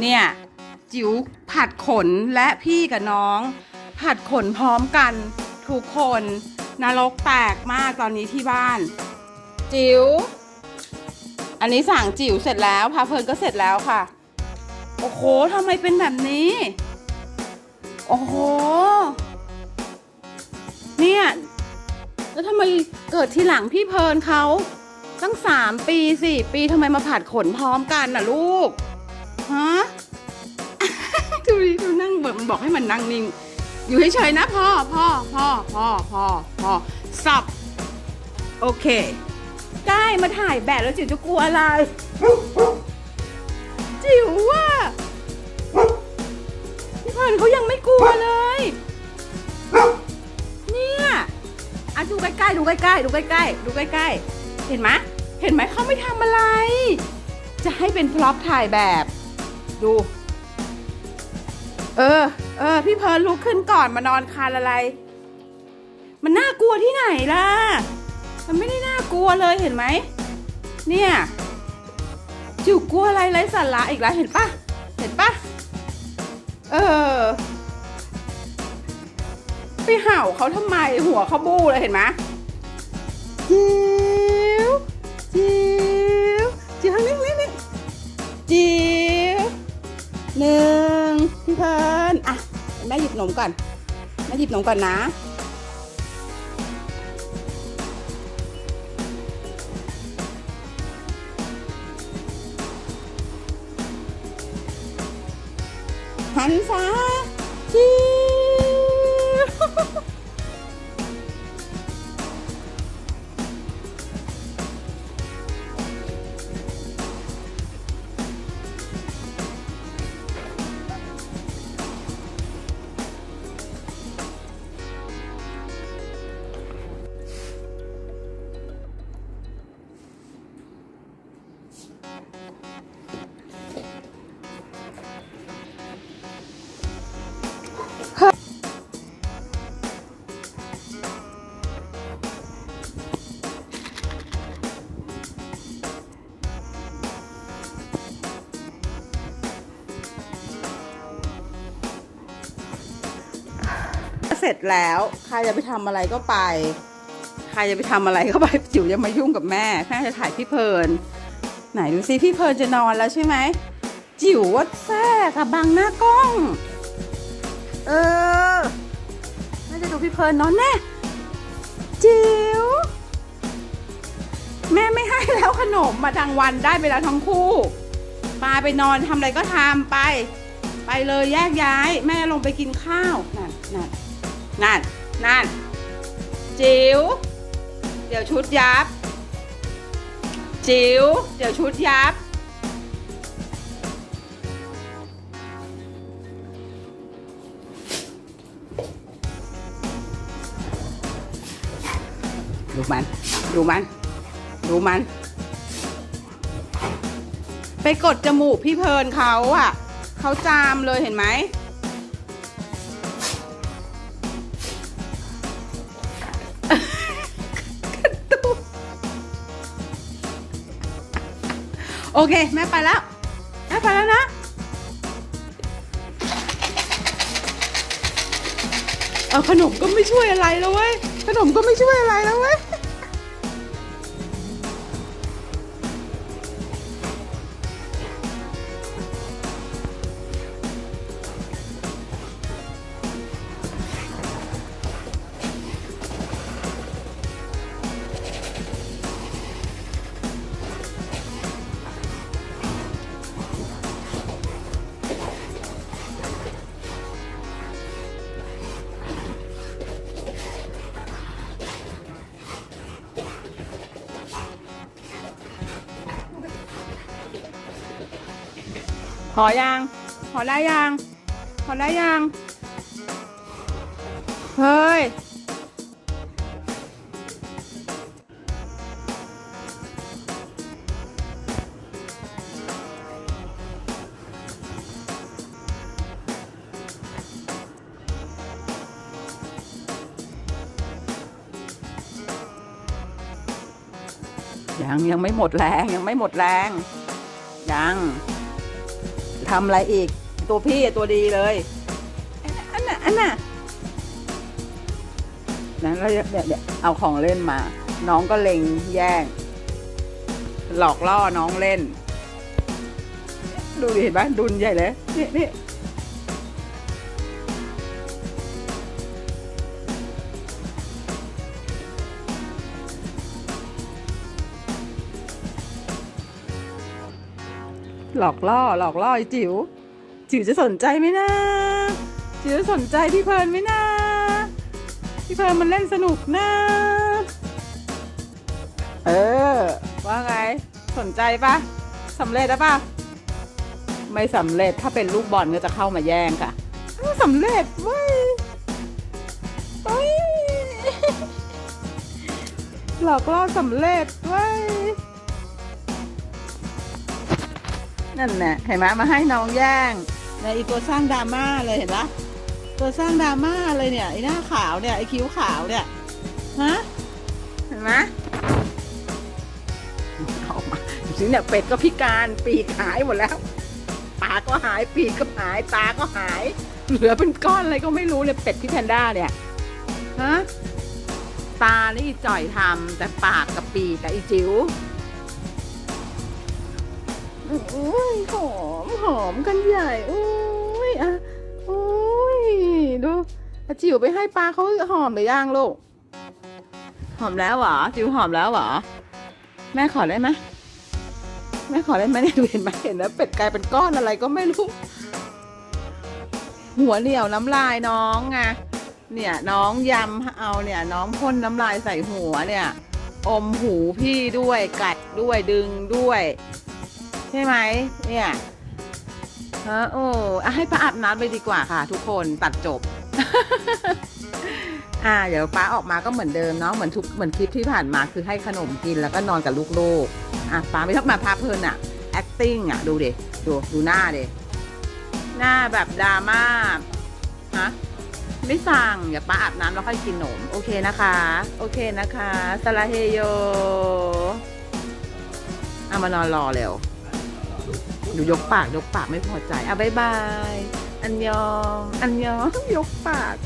เนี่ย จิ๋วผัดขนและพี่กับน้อง ผัดขนพร้อมกัน ทุกคนนรกแตกมากตอนนี้ที่บ้าน จิ๋วอันนี้สั่งจิ๋วเสร็จแล้วพาเพลินก็เสร็จแล้วค่ะ โอ้โหทำไมเป็นแบบนี้ โอ้โห เนี่ย แล้วทำไมเกิดทีหลังพี่เพลินเขาตั้งสามปีสี่ปีทำไมมาผัดขนพร้อมกันน่ะลูก ฮะดูดิดูนั่งแบบมันบอกให้มันนั่งนิ่ง อยู่เฉยๆนะพ่อพ่อพ่อพ่อพ่อพ่อสับ โอเค ได้มาถ่ายแบบแล้วจิ๋วจะกลัวอะไร จิ๋วว่าพี่พันเขายังไม่กลัวเลย เนี่ยอะดูใกล้ๆดูใกล้ๆดูใกล้ๆดูใกล้ๆเห็นไหมเห็นไหมเขาไม่ทำอะไร จะให้เป็นพล็อปถ่ายแบบ ดู เออ เออ พี่เพิร์ลลุกขึ้นก่อนมานอนคานอะไร มันน่ากลัวที่ไหนล่ะ มันไม่ได้น่ากลัวเลยเห็นไหม เนี่ย จิ๋วกลัวอะไรไร้สาระอีกแล้วเห็นปะเห็นปะเออ ไปเห่าเขาทำไมหัวเขาบู้เลยเห็นไหมจิ๋ว มก่อนมาหยิบนมก่อนนะ หันซ้ายชี เสร็จแล้ว ใครจะไปทำอะไรก็ไป ใครจะไปทำอะไรก็ไปจิ๋วจะมายุ่งกับแม่แม่จะถ่ายพี่เพลิน ไหนดูซิพี่เพลินจะนอนแล้วใช่ไหมจิ๋วว่าแทรกอะบังหน้ากล้อง เออแม่จะดูพี่เพลินนอนแน่จิ๋วแม่ไม่ให้แล้วขนมมาดังวันได้ไปแล้วทั้งคู่ปาไปนอนทำอะไรก็ทำไป ไปเลยแยกย้าย แม่ลงไปกินข้าวนั่นนั่น นั่น นั่น จิ๋ว เดี๋ยวชุดยับ จิ๋ว เดี๋ยวชุดยับ ดูมัน ดูมัน ดูมัน ไปกดจมูกพี่เพลินเขาอะ เขาจามเลยเห็นไหม โอเค แม่ไปแล้ว แม่ไปแล้วนะ เอาขนมก็ไม่ช่วยอะไรแล้วเว้ย ขนมก็ไม่ช่วยอะไรแล้วเว้ย พอยังพอได้ยังพอได้ยังเฮ้ยยังยังไม่หมดแรงยังไม่หมดแรงยัง ทำอะไรอีก ตัวพี่อะตัวดีเลย อันน่ะอันน่ะนั้นเราเนี่ยเนี่ยเอาของเล่นมา น้องก็เล็งแย่ง หลอกล่อน้องเล่น ดูดิเห็นไหมดุนใหญ่เลยนี่นี่ หลอกล่อหลอกล่อไอจิ๋วจิ๋วจะสนใจไหมนะจิ๋วจะสนใจพี่เพลินไหมนะพี่เพลินมันเล่นสนุกนะเออว่าไงสนใจปะสำเร็จแล้วปะไม่สำเร็จถ้าเป็นลูกบอลก็จะเข้ามาแย่งค่ะสำเร็จเว้ยเฮ้ยหลอกล่อสำเร็จเว้ย นั่นแหละเห็นไหมมาให้น้องแย่งในอีตัวสร้างดราม่าเลยเห็นปะตัวสร้างดราม่าเลยเนี่ยไอหน้าขาวเนี่ยไอคิ้วขาวเนี่ยฮะเห็นไหมออกมาดูสิเนี่ยเป็ดก็พิการปีกหายหมดแล้วปากก็หายปีกก็หายตาก็หาย เหลือเป็นก้อนอะไรก็ไม่รู้เนี่ยเป็ดพี่แพนด้าเนี่ยฮะตานี่จ่อยทำแต่ปากกับปีกกับอีจิ๋ว อุ้ยหอมหอมกันใหญ่อุ้ยอะอุ้ยดูอาจิ๋วไปให้ปลาเขาหอมหรือยังลูกหอมแล้วเหรอจิ๋วหอมแล้วเหรอแม่ขอได้ไหมแม่ขอได้ไหมเนี่ยดูเห็นไหมเห็นแล้วเป็ดกลายเป็นก้อนอะไรก็ไม่รู้หัวเหนียวน้ำลายน้องไงเนี่ยน้องยำเอาเนี่ยน้องพ่นน้ำลายใส่หัวเนี่ย อมหูพี่ด้วยกัดด้วยดึงด้วย ช่ไหมเนี่ยฮะโอ้อะให้ป้าอาบน้ำไปดีกว่าค่ะ ทุกคนตัดจบ อ่า เดี๋ยวป้าออกมาก็เหมือนเดิมเนาะเหมือนทุกเหมือนคลิปที่ผ่านมาคือให้ขนมกินแล้วก็นอนกับลูกๆอะป้าไม่ต้องมาพาเพลินอะ acting อะดูดิดูดูหน้าเดิหน้าแบบดราม่าฮะไม่สั่ง อย่าป้าอาบน้ำแล้วค่อยกินขนม โอเคนะคะ โอเคนะคะสลาเฮโยเอามานอนรอเร็ว ดูยกปากยกปากไม่พอใจอะบายบาย อันยอง อันยอง ยกปาก